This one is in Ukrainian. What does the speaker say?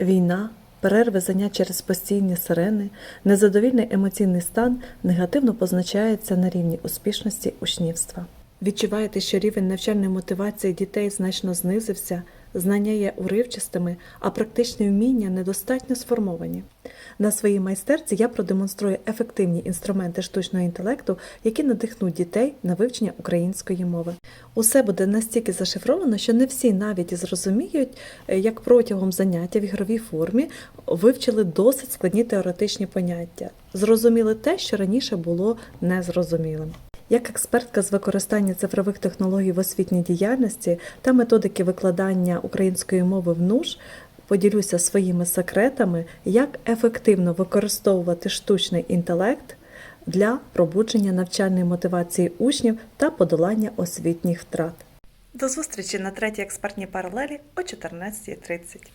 Війна, перерви занять через постійні сирени, незадовільний емоційний стан негативно позначається на рівні успішності учнівства. Відчуваєте, що рівень навчальної мотивації дітей значно знизився, знання є уривчастими, а практичні вміння недостатньо сформовані. На своїй майстерці я продемонструю ефективні інструменти штучного інтелекту, які надихнуть дітей на вивчення української мови. Усе буде настільки зашифровано, що не всі навіть зрозуміють, е, як протягом заняття в ігровій формі вивчили досить складні теоретичні поняття, зрозуміли те, що раніше було незрозумілим. Як експертка з використання цифрових технологій в освітній діяльності та методики викладання української мови в НУШ, поділюся своїми секретами, як ефективно використовувати штучний інтелект для пробудження навчальної мотивації учнів та подолання освітніх втрат. До зустрічі на третій експертній паралелі о 14.30.